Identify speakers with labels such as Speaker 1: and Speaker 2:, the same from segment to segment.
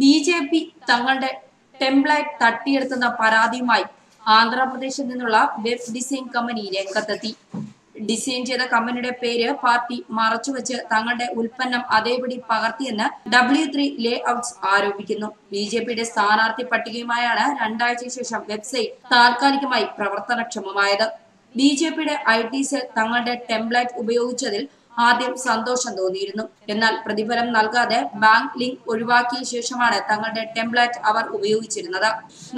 Speaker 1: B J P തങ്ങളുടെ template തട്ടിയെടുത്തുന്ന പരാതിയുമായി ആന്ധ്രാപ്രദേശിൽ നിന്നുള്ള വെബ് ഡിസൈൻ കമ്പനി രംഗത്തെത്തി. ഡിസൈൻ ചെയ്ത കമ്പനിയുടെ പേര് പാർട്ടി മറച്ചുവെച്ച് തങ്ങളുടെ ഉൽപ്പന്നം അതേപടി പകർത്തിയെന്ന് ഡബ്ല്യു ത്രീ ലേ ഔട്ട്സ് ആരോപിക്കുന്നു. ബി ജെ പിയുടെ സ്ഥാനാർത്ഥി പട്ടികയുമായാണ് രണ്ടാഴ്ചയ്ക്ക് ശേഷം വെബ്സൈറ്റ് താൽക്കാലികമായി പ്രവർത്തനക്ഷമമായത്. ബി ജെ പിയുടെ ഐ ടി സെൽ തങ്ങളുടെ ടെംപ്ലേറ്റ് ഉപയോഗിച്ചതിൽ ആദ്യം സന്തോഷം തോന്നിയിരുന്നു. എന്നാൽ പ്രതിഫലം നൽകാതെ ബാങ്ക് ലിങ്ക് ഒഴിവാക്കിയ ശേഷമാണ് തങ്ങളുടെ ടെംപ്ലേറ്റ് അവർ ഉപയോഗിച്ചിരുന്നത്.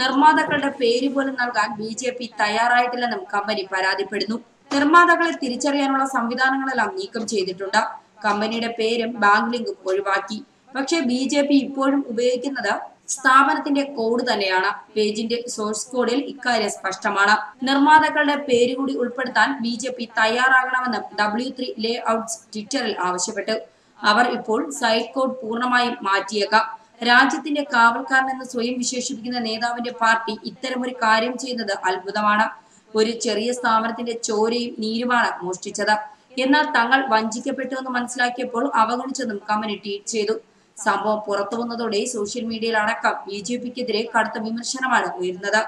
Speaker 1: നിർമ്മാതാക്കളുടെ പേര് പോലും നൽകാൻ ബി ജെ പി തയ്യാറായിട്ടില്ലെന്നും കമ്പനി പരാതിപ്പെടുന്നു. നിർമ്മാതാക്കളെ തിരിച്ചറിയാനുള്ള സംവിധാനങ്ങളെല്ലാം നീക്കം ചെയ്തിട്ടുണ്ട്. കമ്പനിയുടെ പേരും ബാങ്ക് ലിങ്കും ഒഴിവാക്കി. പക്ഷേ ബി ജെ പി ഇപ്പോഴും ഉപയോഗിക്കുന്നത് സ്ഥാപനത്തിന്റെ കോഡ് തന്നെയാണ്. പേജിന്റെ സോഴ്സ് കോഡിൽ ഇക്കാര്യം സ്പഷ്ടമാണ്. നിർമ്മാതാക്കളുടെ പേരുകൂടി ഉൾപ്പെടുത്താൻ ബി ജെ പി തയ്യാറാകണമെന്നും ഡബ്ല്യു ത്രീ ലേ ഔട്ട്സ് ട്വിറ്ററിൽ ആവശ്യപ്പെട്ടു. അവർ ഇപ്പോൾ സൈറ്റ് കോഡ് പൂർണമായും മാറ്റിയേക്കാം. രാജ്യത്തിന്റെ കാവൽക്കാരനെന്ന് സ്വയം വിശേഷിപ്പിക്കുന്ന നേതാവിന്റെ പാർട്ടി ഇത്തരമൊരു കാര്യം ചെയ്യുന്നത് അത്ഭുതമാണ്. ഒരു ചെറിയ സ്ഥാപനത്തിന്റെ ചോരയും നീരുമാണ് മോഷ്ടിച്ചത്. എന്നാൽ തങ്ങൾ വഞ്ചിക്കപ്പെട്ടു എന്ന് മനസ്സിലാക്കിയപ്പോൾ അവഗണിച്ചെന്നും കമ്പനി ട്വീറ്റ് ചെയ്തു. സംഭവം പുറത്തു വന്നതോടെ സോഷ്യൽ മീഡിയയിലടക്കം ബി ജെ പിക്കെതിരെ കടുത്ത വിമർശനമാണ് ഉയരുന്നത്.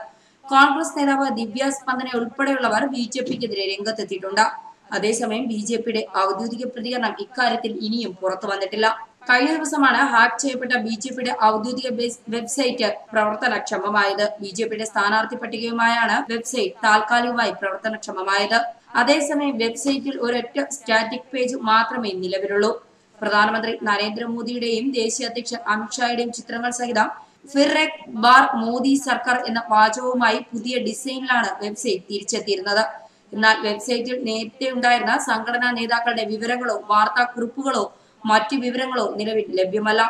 Speaker 1: കോൺഗ്രസ് നേതാവ് ദിവ്യ സ്പന്ദന ഉൾപ്പെടെയുള്ളവർ ബി ജെ പിക്കെതിരെ രംഗത്തെത്തിയിട്ടുണ്ട്. അതേസമയം ബി ജെ പിയുടെ ഔദ്യോഗിക പ്രതികരണം ഇക്കാര്യത്തിൽ ഇനിയും പുറത്തു വന്നിട്ടില്ല. കഴിഞ്ഞ ദിവസമാണ് ഹാക്ക് ചെയ്യപ്പെട്ട ബി ജെ പിയുടെ ഔദ്യോഗിക വെബ്സൈറ്റ് പ്രവർത്തനക്ഷമമായത്. ബി ജെ പിയുടെ സ്ഥാനാർത്ഥി പട്ടികയുമായാണ് വെബ്സൈറ്റ് താൽക്കാലികമായി പ്രവർത്തനക്ഷമമായത്. അതേസമയം വെബ്സൈറ്റിൽ ഒരൊറ്റ സ്റ്റാറ്റിക് പേജ് മാത്രമേ നിലവിലുള്ളൂ. പ്രധാനമന്ത്രി നരേന്ദ്രമോദിയുടെയും ദേശീയ അധ്യക്ഷൻ അമിത്ഷായുടെയും ചിത്രങ്ങൾ സഹിതം ഫിറെക് ബാർ മോദി സർക്കാർ എന്ന വാചകവുമായി പുതിയ ഡിസൈനിലാണ് വെബ്സൈറ്റ് തിരിച്ചെത്തിയിരുന്നത്. എന്നാൽ വെബ്സൈറ്റിൽ നേരത്തെ ഉണ്ടായിരുന്ന സംഘടനാ നേതാക്കളുടെ വിവരങ്ങളോ വാർത്താക്കുറിപ്പുകളോ മറ്റു വിവരങ്ങളോ നിലവിൽ ലഭ്യമല്ല.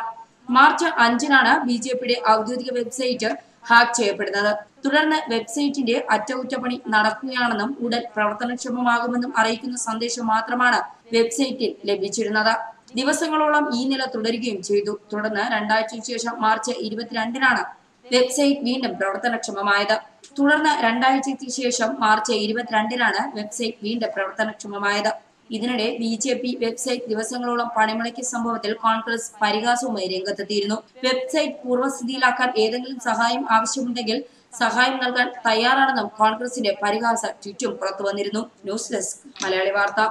Speaker 1: മാർച്ച് അഞ്ചിനാണ് ബി ജെ പിയുടെ ഔദ്യോഗിക വെബ്സൈറ്റ് ഹാക്ക് ചെയ്യപ്പെടുന്നത്. തുടർന്ന് വെബ്സൈറ്റിന്റെ അറ്റകുറ്റപ്പണി നടക്കുകയാണെന്നും ഉടൻ പ്രവർത്തനക്ഷമമാകുമെന്നും അറിയിക്കുന്ന സന്ദേശം മാത്രമാണ് വെബ്സൈറ്റിൽ ലഭിച്ചിരുന്നത്. ദിവസങ്ങളോളം ഈ നില തുടരുകയും ചെയ്തു. തുടർന്ന് രണ്ടാഴ്ചയ്ക്ക് ശേഷം മാർച്ച് ഇരുപത്തിരണ്ടിനാണ് വെബ്സൈറ്റ് വീണ്ടും പ്രവർത്തനക്ഷമമായത്. തുടർന്ന് രണ്ടാഴ്ചയ്ക്ക് ശേഷം മാർച്ച് ഇരുപത്തിരണ്ടിനാണ് വെബ്സൈറ്റ് വീണ്ടും പ്രവർത്തനക്ഷമമായത്. ഇതിനിടെ ബി ജെ പി വെബ്സൈറ്റ് ദിവസങ്ങളോളം പണിമുടക്കിയ സംഭവത്തിൽ കോൺഗ്രസ് പരിഹാസവുമായി രംഗത്തെത്തിയിരുന്നു. വെബ്സൈറ്റ് പൂർവസ്ഥിതിയിലാക്കാൻ ഏതെങ്കിലും സഹായം ആവശ്യമുണ്ടെങ്കിൽ സഹായം നൽകാൻ തയ്യാറാണെന്നും കോൺഗ്രസിന്റെ പരിഹാസ ട്വീറ്റും പുറത്തു വന്നിരുന്നു ന്യൂസ് ഡെസ്ക് മലയാളി വാർത്ത.